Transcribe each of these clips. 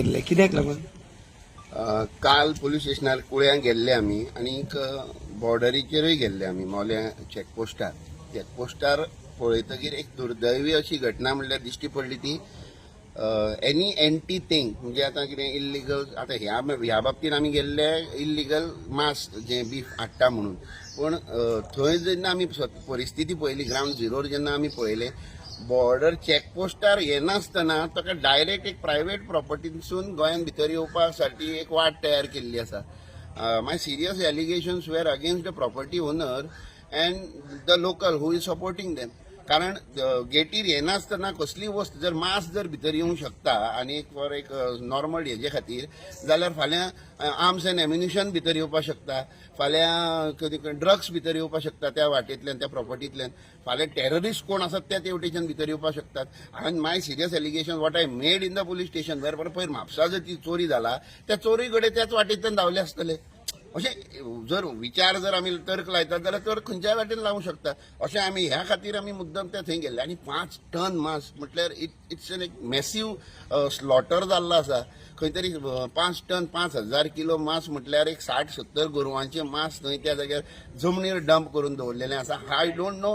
केल्ले कित्याक लागून? अ, काल पोलीस स्टेशनार कुळ्यांक गेल्ले आमी आनीक बॉर्डरीचेरूय गेल्ले आमी मोल्या चॅकपोस्टार. चॅकपोस्टार पळयतकीर एक दुर्दैवी अशी घटना म्हणल्यार दिश्टी पडली ती एनी एंटी थिंग म्हणजे आतां कितें इल्लिगल आतां ह्या ह्या बाबतींत आमी गेल्ले इल्लिगल मास जे बीफ हाडटा म्हणून. पूण थंय जेन्ना आमी परिस्थिती पळयली ग्रावंड झिरोर जेन्ना आमी पळयले बॉर्डर चॅकपोस्टार येनासतना ताका डायरेक्ट एक प्रायव्हेट प्रॉपर्टीसून गोंयांत भितर येवपा साठी एक वाट तयार केल्ली आसा. My serious allegations were against the property owner and the local who is supporting them कारण गेटीर येनासतना कसली वस्त जर मास जर भितर येवंक शकता आनी एक फॉर एक नॉर्मल हेजे खातीर जाल्यार फाल्यां आर्म्स अँड एम्युनिशन भितर येवपाक शकता फाल्यां ड्रग्स भितर येवपाक शकता त्या वाटेंतल्यान त्या प्रॉपर्टींतल्यान फाल्यां टेररिस्ट कोण आसात ते तेवटेच्यान भितर येवपाक शकतात. हांवें my serious allegation what I made in the police station वेर पयर म्हापसा जर ती चोरी जाला त्या चोरी कडेन त्याच वाटेंतल्यान धांवले आसतले. अशें जर विचार जर आमी तर्क लायतात जाल्यार तर खंयच्याय वाटेन लावंक शकता. अशें आमी ह्या खातीर आमी मुद्दम ते थंय गेल्ले. आनी पांच टन मास म्हटल्यार इट इट्स एन एक मॅसिव स्लॉटर जाल्लो आसा खंय तरी पांच टन पांच हजार किलो मास म्हटल्यार एक साठ सत्तर गोरवांचे मास थंय त्या जाग्यार जमनीर डंप करून दवरलेले आसा I don't know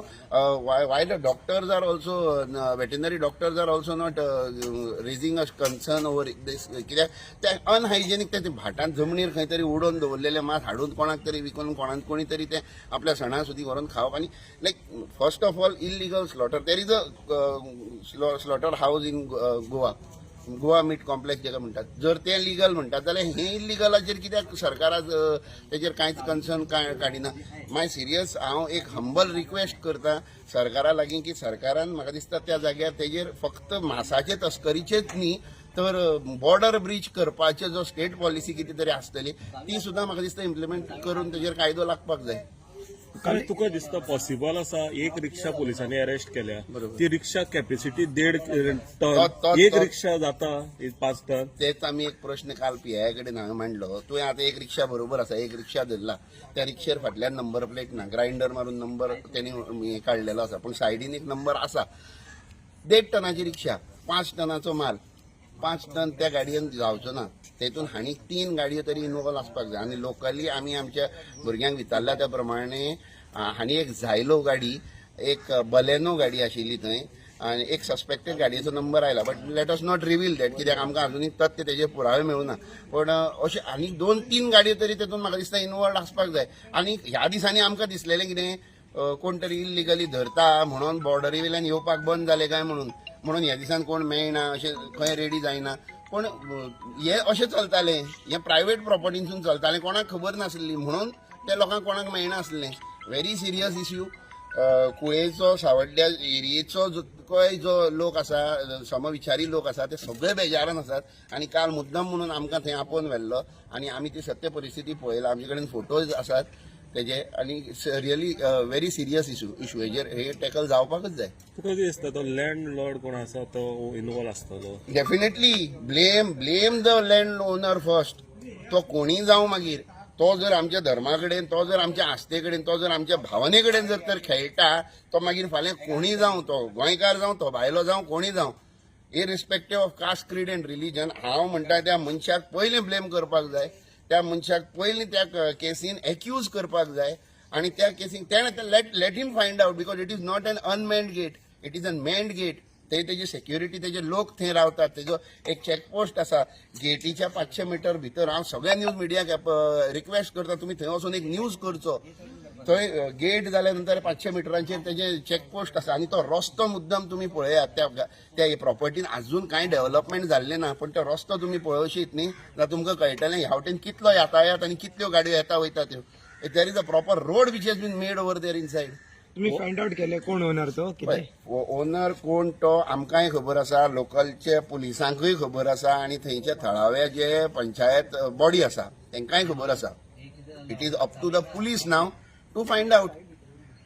why the doctors are also veterinary doctors are also not raising a concern over this कित्याक ते अनहायजेनीक ते भाटांत जमनीर खंय तरी उडोवन दवरलेले मास हाडून कोणाक तरी विकून कोणाक कोणी तरी ते आपल्या सणा सुदी व्हरून खावप. आनी like first of all illegal slaughter there is a slaughter house in Goa Goa meat complex जेका म्हणटात जर ते लिगल म्हणटात जाल्यार हे इलिगलाचेर कित्याक सरकाराक uh, तेजेर कांयच कन्सर्न काडिना माय सिरियस हांव एक हंबल रिक्वेस्ट करता सरकारा लागीं की सरकारान म्हाका दिसता त्या जाग्यार तेजेर फक्त मासाचे तस्करीचेच न्ही तर बॉर्डर ब्रीच करपाचे जो स्टेट पॉलिसी कितें तरी आसतली ती सुद्दां म्हाका दिसता इम्प्लिमेंट करून तेजेर कायदो लागपाक जाय. काय तुका दिसता पॉसिबल आसा एक रिक्षा पोलिसांनी अरेस्ट केल्या. ती रिक्षा कॅपॅसिटी देड टन एक रिक्षा जाता पाच टन तेच आमी एक प्रश्न काल पीआय कडेन हांवें मांडलो. तुवें आतां एक रिक्षा बरोबर आसा एक रिक्षा धरला त्या रिक्षेर फाटल्यान नंबर प्लेट ना ग्राइंडर मारून नंबर तेणी हे काडलेलो आसा पूण सायडीन एक नंबर आसा देड टनाची रिक्षा पांच टनाचो माल. पांच टन त्या गाडयेन जावचो ना तेतून हांणी तीन गाडयो तरी इनवॉल्व आसपाक जाय आनी लोकली आमी आमच्या भुरग्यांक विचारल्या त्या प्रमाणे हांणी एक झायलो गाडी एक बलेनो गाडी आशिल्ली थंय आनी एक सस्पेक्टेड गाडयेचो नंबर आयला. But let us not reveal that कित्याक आमकां अजुनूय तथ्य तेजे पुरावे मेळूना. पण अं, अशे आनी दोन तीन गाडयो तरी तेतून म्हाका दिसता इनवॉल्ड आसपाक जाय. आनी ह्या दिसांनी आमकां दिसलेलें कितें कोण तरी इलिगली धरता म्हणून बॉर्डरी वयल्यान येवपाक बंद जाले काय म्हणून. म्हणून ह्या दिसान कोण मेळना अशें खंय रेडी जायना. पण हे अशें चलतालें हें प्रायवेट प्रॉपर्टीसून चलतालें कोणाक खबर नासली म्हणून ते लोकांक कोणाक मेळनासलें व्हेरी सिरियस इश्यू कुळेचो सावड्ड्या एरियेचो जो कोय जो लोक आसा समविचारी लोक आसा ते सगळे बेजारान आसात. आनी काल मुद्दम म्हणून आमकां थंय आपोवन व्हेल्लो. आनी आमी ती सत्य परिस्थिती पळयला. आमचे कडेन फोटोज आसात. तेजे आनी really very serious issue issue हेजेर हे टॅकल जावपाकच जाय. तुका कितें दिसता? तो लँड लॉर्ड कोण आसा तो इनवॉल्व आसतलो definitely blame blame the land owner first तो कोणी जावं मागीर. तो जर आमच्या धर्मा कडेन तो जर आमच्या आस्ते कडेन तो जर आमच्या भावने कडेन जर तर खेळटा तो मागीर फाल्यां कोणी जावं तो गोंयकार जावं तो भायलो जावं कोणी जावं irrespective of caste creed and religion हांव म्हणटा त्या मनशाक पयलीं ब्लेम करपाक जाय. त्या मनशाक पयलीं त्या केसीन एक्यूज करपाक जाय आनी त्या केसीन तेणें let let him find out because it is not an unmanned gate it is an manned gate ते तेजी सेक्युरिटी तेजे लोक थंय रावतात. तेजो एक चॅकपोस्ट आसा. गेटीच्या पांचशे मिटर भितर. हांव सगळ्या न्यूज मिडियाक रिक्वेस्ट करता तुमी थंय वचून एक न्यूज करचो. थंय गेट जाल्या नंतर पांचशे मिटरांचेर तेजे चॅकपोस्ट आसा आनी तो रस्तो मुद्दम तुमी पळयात. त्या त्या प्रॉपर्टीन आजून कांय डेव्हलपमेंट जाल्लें ना पण तो रस्तो तुमी पळोवशीत न्ही जाल्यार तुमकां कळटलें ह्या वटेन कितलो यातायात आनी कितल्यो गाडयो येता वयता त्यो. There is a proper road which has been made over there inside तुम्ही फाइंड आउट केले कोण ओनर तो ओनर कोण तो आमकांय खबर आसा लोकलचे पुलिसांकूय खबर आसा आनी थंयचे थळावे जे पंचायत बॉडी आसा तांकांय खबर आसा. It is up to the police now to find out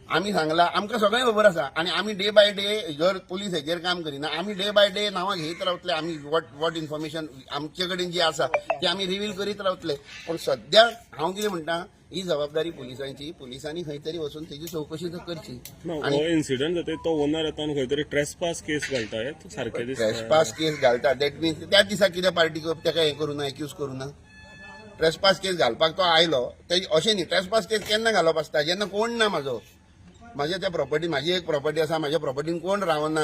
आमी सांगला आमकां सगळें खबर आसा. आनी आमी डे बाय डे जर पुलीस हेजेर काम करिना आमी डे बाय डे नांवां घेत रावतले आमी वॉट वॉट इन्फॉर्मेशन आमचे कडेन जी आसा ती आमी रिवील करीत रावतले. पण सद्या हांव कितें म्हणटा ही जबाबदारी पुलिसांची पुलिसांनी खंय तरी वचून तेजी चवकशी करची. हो इन्सिडंट जाता तो ओनर येता आनी खंय तरी ट्रेसपास केस घालता हे सारखें ट्रेसपास केस घालता. दॅट मिन्स त्याच दिसा कितें पार्टी ताका हें करूं ना एक्यूज करूं ना ट्रेसपास केस घालपाक तो आयलो ते अशें न्ही ट्रेसपास केस केन्ना घालप आसता? जेन्ना कोण ना म्हाजो. म्हाज्या त्या प्रॉपर्टी म्हाजी एक प्रॉपर्टी आसा म्हाज्या प्रॉपर्टीन कोण रावना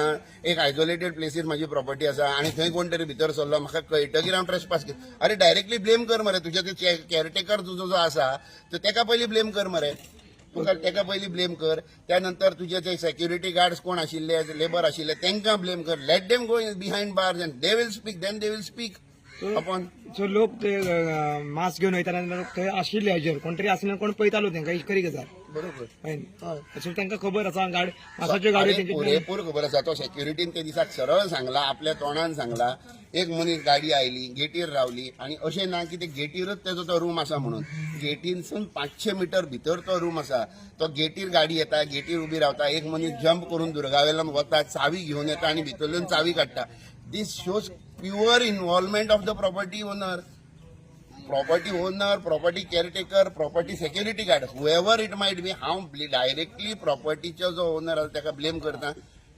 एक आयसोलेटेड प्लेसीर म्हाजी प्रॉपर्टी आसा आनी थंय कोण तरी भितर सरलो म्हाका कळटकीर हांव ट्रेसपास केस अरे डायरेक्टली ब्लेम कर मरे तुज्या ते केअरटेकर तुजो जो आसा तो तेका पयलीं ब्लेम कर मरे. तुका तेका पयलीं ब्लेम कर त्या नंतर तुजे ते सेक्युरिटी गार्ड्स कोण आशिल्ले लेबर आशिल्ले तांकां ब्लेम कर. Let them go behind bars and they will speak then they will speak upon so लोक ते मास्क घेवन वयताना थंय आशिल्ले हाजेर कोण तरी आसले कोण पळयतालो तेंकां खरी गजाल. बरोबर. सो तांकां खबर आसा गाडी मासाच्यो गाडयो आनी पुरेपूर खबर आसा तो सेक्युरिटीन ते दिसाक सरळ सांगला आपल्या तोंडान सांगला. एक मनीस गाडी आयली गेटीर रावली आणि अशें ना की ते गेटीरच तेजो तो रूम आसा म्हणून. गेटीनसून पांचशे मिटर भितर तो रूम आसा तो गेटीर गाडी येता गेटीर उबी रावता एक मनीस जंप करून दुर्गावेल्यान वता चावी घेवन येता आणि भितरल्यान चावी काडटा this shows pure involvement of the property owner. Property owner property caretaker property security guard however it might be हांव डायरेक्टली प्रॉपर्टीचो जो ओनर आसा ताका ब्लेम करता.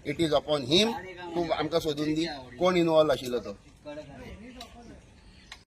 इट इज अपॉन हिम तूं आमकां सोदून दी कोण इन्वॉल्व आशिल्लो तो.